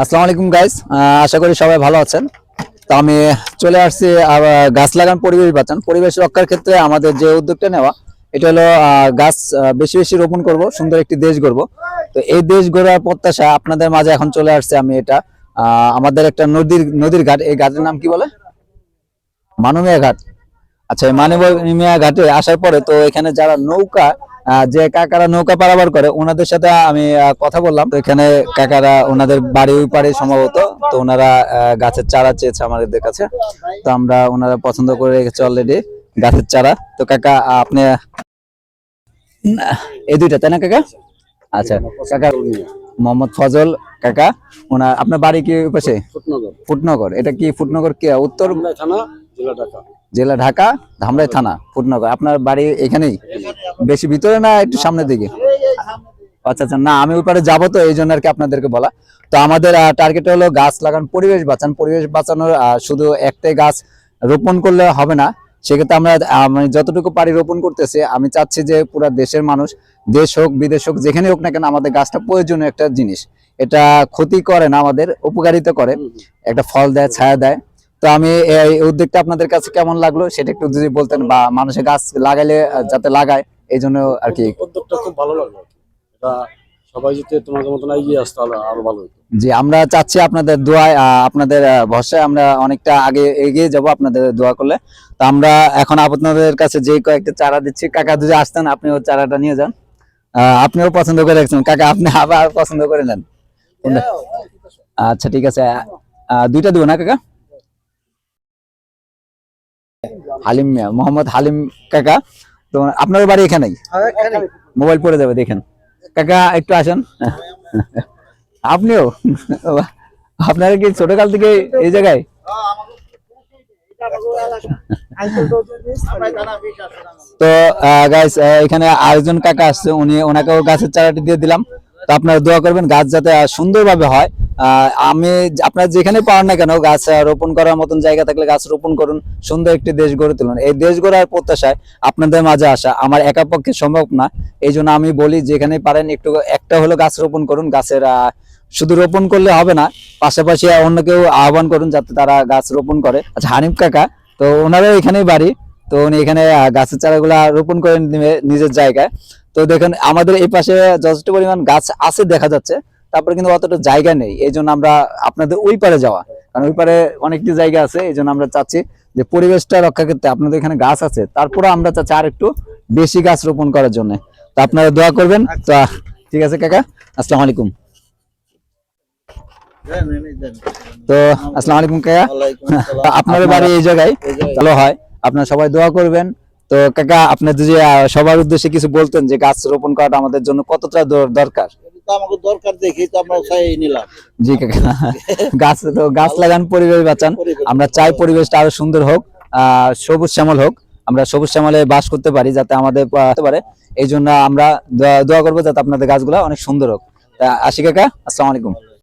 আসসালামু আলাইকুম গাইস আশা করি সবাই ভালো আছেন। তো আমি চলে আসছি গাছ লাগান পরিবেশ বাঁচান। পরিবেশ রক্ষার ক্ষেত্রে আমাদের যে উদ্যোগটা নেওয়া, এটা হলো গাছ বেশি বেশি রোপণ করব, সুন্দর একটি দেশ গড়ব। তো এই দেশ গড়ার প্রত্যাশা আপনাদের মাঝে এখন চলে আসছে আমি এটা। আমাদের একটা নদীর নদীর ঘাট, এই ঘাটের নাম কি বলে? মানমিয়া ঘাট। আচ্ছা এই ঘাটে আসার পরে তো এখানে যারা নৌকা যে কাকারা নৌকা পারাবার করে ওনাদের সাথে আমি কথা বললাম। তো এখানে কাকারা ওনাদের বাড়ি ওই পারে সম্ভবত তো ওনারা গাছের চারা চেয়েছে আমাদের কাছে। তো আমরা ওনারা পছন্দ করে রেখেছি অলরেডি গাছের চারা। তো কাকা আপনি এই দুইটা তাই না কাকা? আচ্ছা কাকা মোহাম্মদ ফজল কাকা ওনার আপনার বাড়ি কি ওই পাশে? ফুটনগর। ফুটনগর। এটা কি ফুটনগর কে? উত্তর থানা। জেলা ঢাকা। জেলা ঢাকা ধামরাই থানা ফুটনগর। আপনার বাড়ি এখানেই? বেশি ভিতরে না একটু সামনের দিকে? আচ্ছা আচ্ছা না আমি ওই পারে যাব তো এই জন্য আর কি আপনাদেরকে বলা। তো আমাদের টার্গেট হলো গাছ লাগান পরিবেশ বাঁচান। পরিবেশ বাঁচানোর শুধু একটাই গাছ রোপণ করলে হবে না। সেক্ষেত্রে আমরা মানে যতটুকু পারি রোপণ করতেছি আমি চাচ্ছি যে পুরো দেশের মানুষ দেশ হোক বিদেশ হোক যেখানে হোক না কেন আমাদের গাছটা প্রয়োজনীয় একটা জিনিস। এটা ক্ষতি করে না আমাদের উপকারিতা করে। একটা ফল দেয় ছায়া দেয়। তো আমি এই উদ্যোগটা আপনাদের কাছে কেমন লাগল সেটা একটু যদি বলতেন বা মানুষের গাছ লাগাইলে যাতে লাগায় এই জন্য আর কি। উদ্যোগটা খুব ভালো লাগল এটা সবাই যদি তোমাদের মতন এগিয়ে আসতে আরও ভালো হতো। জি আমরা চাচ্ছি আপনাদের দোয়ায় আপনাদের ভরসায় আমরা অনেকটা আগে এগিয়ে যাব আপনাদের দোয়া করলে। তো আমরা এখন আপনাদের কাছে যে কয়েকটা চারা দিচ্ছি কাকা যদি আসতেন আপনি ওই চারাটা নিয়ে যান। আপনিও পছন্দ করে রাখছেন কাকা আপনি আবার পছন্দ করে নেন। আচ্ছা ঠিক আছে। দুইটা দিব না কাকা? হালিম মিয়া মোহাম্মদ হালিম কাকা। তো আপনার বাড়ি এখানেই? মোবাইল পড়ে যাবে দেখেন। কাকা একটু আসেন। আপনিও? আপনারা কি ছোটকাল থেকে এই জায়গায়? তো গাইস এখানে আরেকজন কাকা আসছে উনি ওনাকেও গাছের চারাটি দিয়ে দিলাম। তো আপনারা দোয়া করবেন গাছ যাতে সুন্দরভাবে হয়। আমি আপনার যেখানে পাওয়ার না কেন, গাছ রোপণ করার মতন জায়গা থাকলে গাছ রোপণ করুন, সুন্দর একটি দেশ গড়ে তুলুন। এই দেশ গড়ার প্রত্যাশায় আপনাদের মাঝে আসা আমার একা পক্ষে সম্ভব না। এই জন্য আমি বলি, যেখানে পারেন একটু একটা হলো গাছ রোপণ করুন, গাছের শুধু রোপণ করলে হবে না, পাশাপাশি অন্য কেউ আহ্বান করুন যাতে তারা গাছ রোপণ করে। আচ্ছা হানিফ কাকা, তো ওনারও এখানেই বাড়ি, তো উনি এখানে গাছের চারাগুলা রোপণ করে নিজের জায়গায়। তো দেখেন, আমাদের এই পাশে যথেষ্ট পরিমাণ গাছ আছে দেখা যাচ্ছে। তারপরে কিন্তু অতটা জায়গা নেই। এই জন্য আমরা আপনাদের ওই পারে যাওয়া। কারণ ওই পারে অনেকটি জায়গা আছে এই জন্য আমরা চাচ্ছি যে পরিবেশটা রক্ষা করতে আপনাদের এখানে গাছ আছে তারপরে আমরা চাচ্ছি আর একটু বেশি গাছ রোপণ করার জন্য। তো আপনারা দোয়া করবেন। তো ঠিক আছে কাকা আসসালামু আলাইকুম। তো আসসালামু আলাইকুম কাকা। আপনার বাড়ি এই জায়গায়? ভালো হয় আপনারা সবাই দোয়া করবেন। তো কাকা আপনার আহ, সবার উদ্দেশ্যে কিছু বলতেন যে গাছ রোপণ করাটা আমাদের জন্য কতটা দরকার? তো আমাকে দরকার দেখি তো আমরা চাই নিলাম। জি কাকা। গাছ তো গাছ লাগান পরিবেশ বাঁচান। আমরা চাই পরিবেশটা আরও সুন্দর হোক আহ সবুজ শ্যামল হোক। আমরা সবুজ শ্যামলে বাস করতে পারি যাতে আমাদের হতে পারে। এই জন্য আমরা দোয়া- দোয়া করব যাতে আপনাদের গাছগুলো অনেক সুন্দর হোক। তা আশি কাকা আসসালামু আলাইকুম।